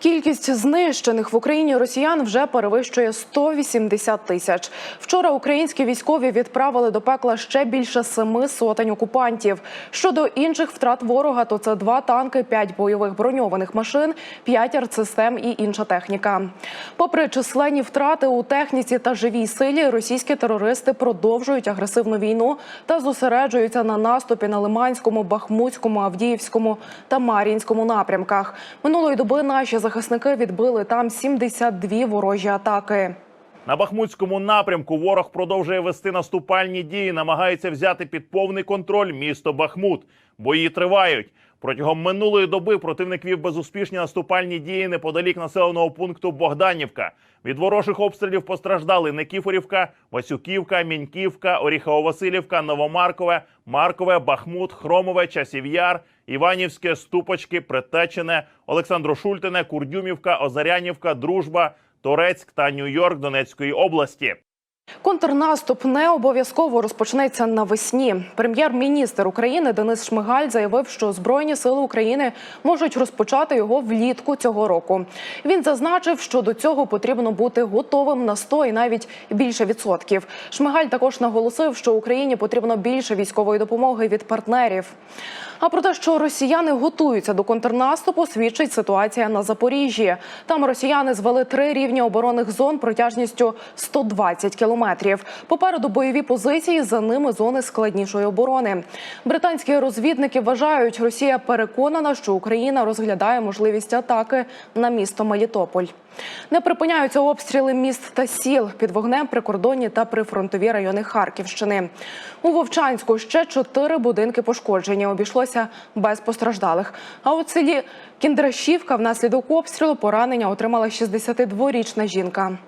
Кількість знищених в Україні росіян вже перевищує 180 тисяч. Вчора українські військові відправили до пекла ще більше семи сотень окупантів. Щодо інших втрат ворога, то це два танки, п'ять бойових броньованих машин, п'ять артсистем і інша техніка. Попри численні втрати у техніці та живій силі, російські терористи продовжують агресивну війну та зосереджуються на наступі на Лиманському, Бахмутському, Авдіївському та Мар'їнському напрямках. Минулої доби наші захисники відбили там 72 ворожі атаки. На Бахмутському напрямку ворог продовжує вести наступальні дії, намагається взяти під повний контроль місто Бахмут. Бої тривають. Протягом минулої доби противник вів безуспішні наступальні дії неподалік населеного пункту Богданівка. Від ворожих обстрілів постраждали Никіфорівка, Васюківка, Міньківка, Оріхово-Василівка, Новомаркове, Маркове, Бахмут, Хромове, Часів'яр, Іванівське, Ступочки, Притечене, Олександро-Шультине, Курдюмівка, Озарянівка, Дружба, Торецьк та Нью-Йорк Донецької області. Контрнаступ не обов'язково розпочнеться навесні. Прем'єр-міністр України Денис Шмигаль заявив, що збройні сили України можуть розпочати його влітку цього року. Він зазначив, що до цього потрібно бути готовим на 100 і навіть більше відсотків. Шмигаль також наголосив, що Україні потрібно більше військової допомоги від партнерів. А про те, що росіяни готуються до контрнаступу, свідчить ситуація на Запоріжжі. Там росіяни звели три рівні оборонних зон протяжністю 120 кілометрів. Попереду бойові позиції, за ними зони складнішої оборони. Британські розвідники вважають, Росія переконана, що Україна розглядає можливість атаки на місто Мелітополь. Не припиняються обстріли міст та сіл під вогнем прикордонні та прифронтові райони Харківщини. У Вовчанську ще чотири будинки пошкоджені. Обійшлося без постраждалих. А у селі Кіндрашівка внаслідок обстрілу поранення отримала 62-річна жінка.